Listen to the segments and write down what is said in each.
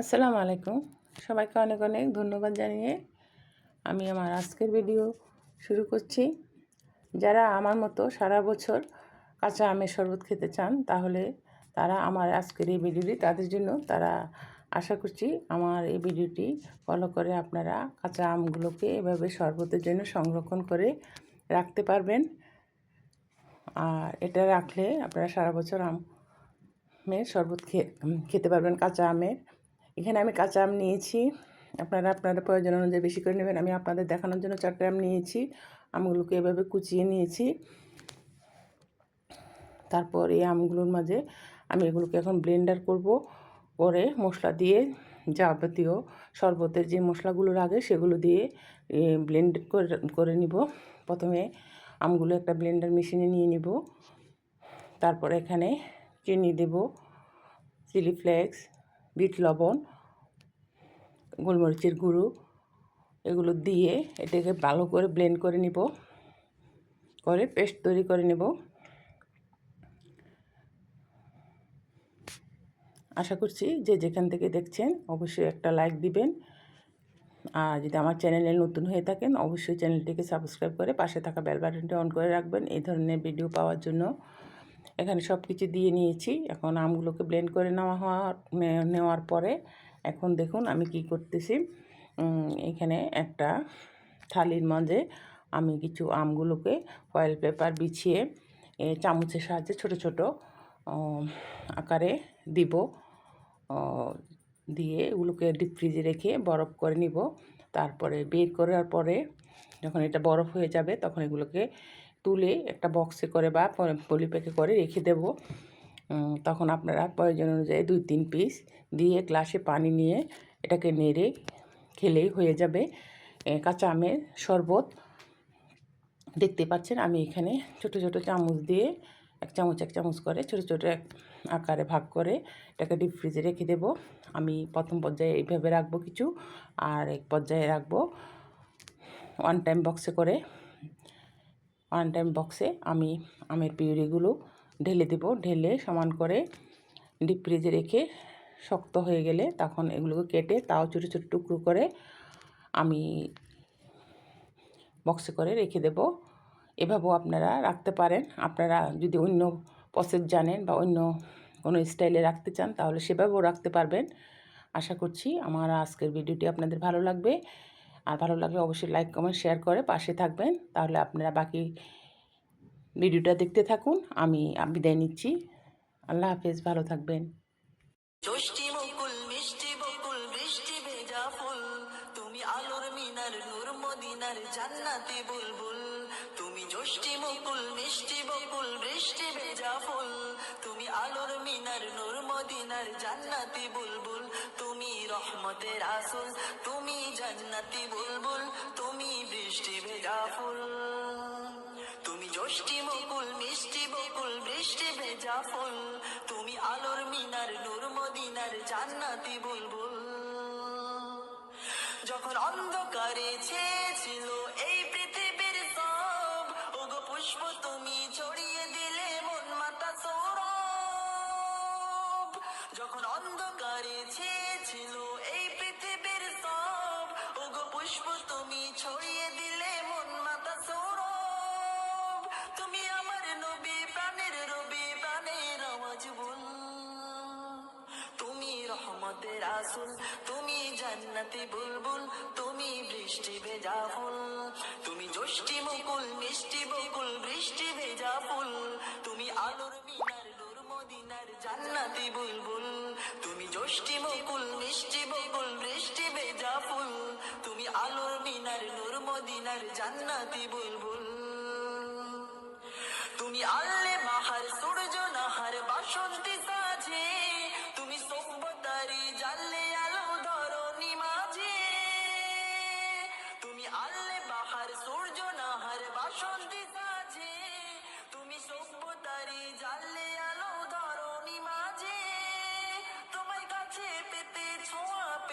আসসালামু আলাইকুম। সবাইকে অনেক অনেক ধন্যবাদ জানিয়ে আমি আমার আজকের ভিডিও শুরু করছি। যারা আমার মতো সারা বছর কাঁচা আমের শরবত খেতে চান, তাহলে তারা আমার আজকের এই ভিডিওটি, তাদের জন্য তারা আশা করছি আমার এই ভিডিওটি ফলো করে আপনারা কাঁচা আমগুলোকে এভাবে শরবতের জন্য সংরক্ষণ করে রাখতে পারবেন। আর এটা রাখলে আপনারা সারা বছর আমের শরবত খেতে পারবেন কাঁচা আমের। এখানে আমি কাঁচা আম নিয়েছি। আপনারা আপনাদের প্রয়োজন অনুযায়ী বেশি করে নেবেন। আমি আপনাদের দেখানোর জন্য চারটে আম নিয়েছি। আমগুলোকে এভাবে কুচিয়ে নিয়েছি। তারপর এই আমগুলোর মাঝে আমি এগুলোকে এখন ব্লেন্ডার করব। করে মশলা দিয়ে যাবতীয় শরবতের যে মশলাগুলো লাগে সেগুলো দিয়ে ব্লেন্ড করে করে নিব। প্রথমে আমগুলো একটা ব্লেন্ডার মেশিনে নিয়ে নিব। তারপর এখানে চিনি দেব। চিলি ফ্লেক্স বিট লবণ, গোলমরিচের গুঁড়ো, এগুলো দিয়ে এটাকে ভালো করে ব্লেন্ড করে নিব। করে পেস্ট তৈরি করে নেব। আশা করছি যে যেখান থেকে দেখছেন অবশ্যই একটা লাইক দিবেন। আর যদি আমার চ্যানেলে নতুন হয়ে থাকেন, অবশ্যই চ্যানেলটিকে সাবস্ক্রাইব করে পাশে থাকা বেল বাটনটি অন করে রাখবেন। এই ধরনের ভিডিও পাওয়ার জন্য এখানে সব কিছু দিয়ে নিয়েছি। এখন আমগুলোকে ব্লেন্ড করে নেওয়া হওয়ার নেওয়ার পরে এখন দেখুন আমি কি করতেছি। এখানে একটা থালির মাঝে আমি কিছু আমগুলোকে ফয়েল পেপার বিছিয়ে চামচের সাহায্যে ছোট ছোট আকারে দিব। দিয়ে এগুলোকে ডিপ ফ্রিজে রেখে বরফ করে নিব। তারপরে বের করার পরে যখন এটা বরফ হয়ে যাবে তখন এগুলোকে তুলে একটা বক্সে করে বা পলিপ্যাকে করে রেখে দেব। তখন আপনারা প্রয়োজন অনুযায়ী দুই তিন পিস দিয়ে গ্লাসে পানি নিয়ে এটাকে নেড়ে খেলেই হয়ে যাবে। কাঁচা আমের শরবত। দেখতে পাচ্ছেন আমি এখানে ছোট ছোট চামচ দিয়ে এক চামচ এক চামচ করে ছোট ছোট এক আকারে ভাগ করে এটাকে ডিপ ফ্রিজে রেখে দেব। আমি প্রথম পর্যায়ে এইভাবে রাখব কিছু, আর এক পর্যায়ে রাখব ওয়ান টাইম বক্সে করে। ওয়ান টাইম বক্সে আমি আমের পিউরিগুলো ঢেলে দেব। ঢেলে সমান করে ডিপ ফ্রিজে রেখে শক্ত হয়ে গেলে তখন এগুলোকে কেটে তাও ছোটো ছোটো টুকরো করে আমি বক্সে করে রেখে দেব। এভাবেও আপনারা রাখতে পারেন। আপনারা যদি অন্য প্রসেস জানেন বা অন্য কোনো স্টাইলে রাখতে চান তাহলে সেভাবেও রাখতে পারবেন। আশা করছি আমার আজকের ভিডিওটি আপনাদের ভালো লাগবে। আর ভালো লাগলে অবশ্যই লাইক কমেন্ট শেয়ার করে পাশে থাকবেন। তাহলে আপনারা বাকি ভিডিওটা দেখতে থাকুন। আমি বিদায় নিচ্ছি। আল্লাহ হাফেজ, ভালো থাকবেন। জান্নাতি বুলবুল। তুমি মিষ্টি বৃষ্টি তুমি আলোর মিনার, নূর মদিনার জান্নাতি বুলবুল। রহমতের আসল, তুমি জান্নাতি বুলবুল, তুমি বৃষ্টি ভেজা ফুল। তুমি ষষ্ঠী মুকুল মিষ্টি বকুল, বৃষ্টি ভেজা ফুল। তুমি আলোর মিনার, নূর মদিনার জান্নাতি বুলবুল। যখন অন্ধকারে ছেয়েছিল এই পৃথিবীর সব, ওগো পুষ্প তুমি ছড়িয়ে দিলে মন মাতা সৌরভ যখন অন্ধকারে ছেয়েছিল এই পৃথিবীর সব, ওগো পুষ্প তুমি ছড়িয়ে দিলে মন মাতা সৌরভ। তুমি আমার নবী, প্রাণের রবি, প্রাণের আওয়াজ বল। তুমি রহমতের আসুল, তুমি জান্নাতি বুলবুল, তুমি বৃষ্টি ভেজা ফুল। তুমি জ্যোষ্ঠী মুকুল, মিষ্টি বকুল, বৃষ্টি ভেজা ফুল। তুমি আলোর মিনার নূর মদিনার জান্নাতি বুলবুল। তুমি জ্যোষ্ঠী মুকুল, মিষ্টি বকুল, বৃষ্টি ভেজা ফুল। তুমি আলোর মিনার, নূর মদিনার জান্নাতি বুলবুল। তুমি আল্লে বাহার সূর্য নাহার, বাসন্তী সাজে। তুমি সভ্যতারি জানলে আলো ধরণী মাঝে। তুমি আল্লে বাহার সূর্য নাহার, বাসন্তী সাজে।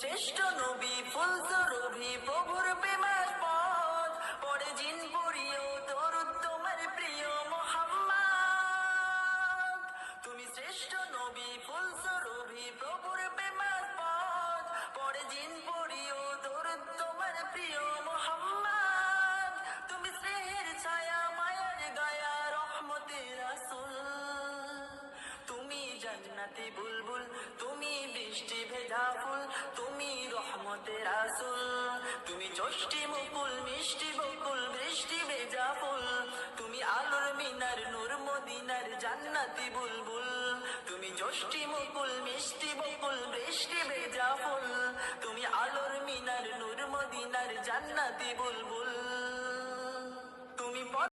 শ্রেষ্ঠ নবী ফুল সরবি প্রভুর প্রেমার পথ। পরে জিন পড়িও দরুদ তোমার প্রিয় মোহাম্মদ। তুমি শ্রেষ্ঠ নবী ফুল সরবি প্রভুর প্রেমার পথ। পরে জিন পড়িও দরুদ তোমার প্রিয় মোহাম্মদ। তুমি স্নেহের ছায়া, মায়ার গায়া, রহমতের রাসূল। তুমি জান্নাতি বুলবুল, তুমি বৃষ্টি ভেজা রাসুল তুমি যষ্টি মুকুল মিষ্টি বকুল, বৃষ্টি ভেজা ফুল। তুমি আলোর মিনার, নূর মদিনার জান্নাতি বুলবুল। তুমি যষ্টি মুকুল মিষ্টি বকুল, বৃষ্টি ভেজা ফুল। তুমি আলোর মিনার, নূর মদিনার জান্নাতি বুলবুল।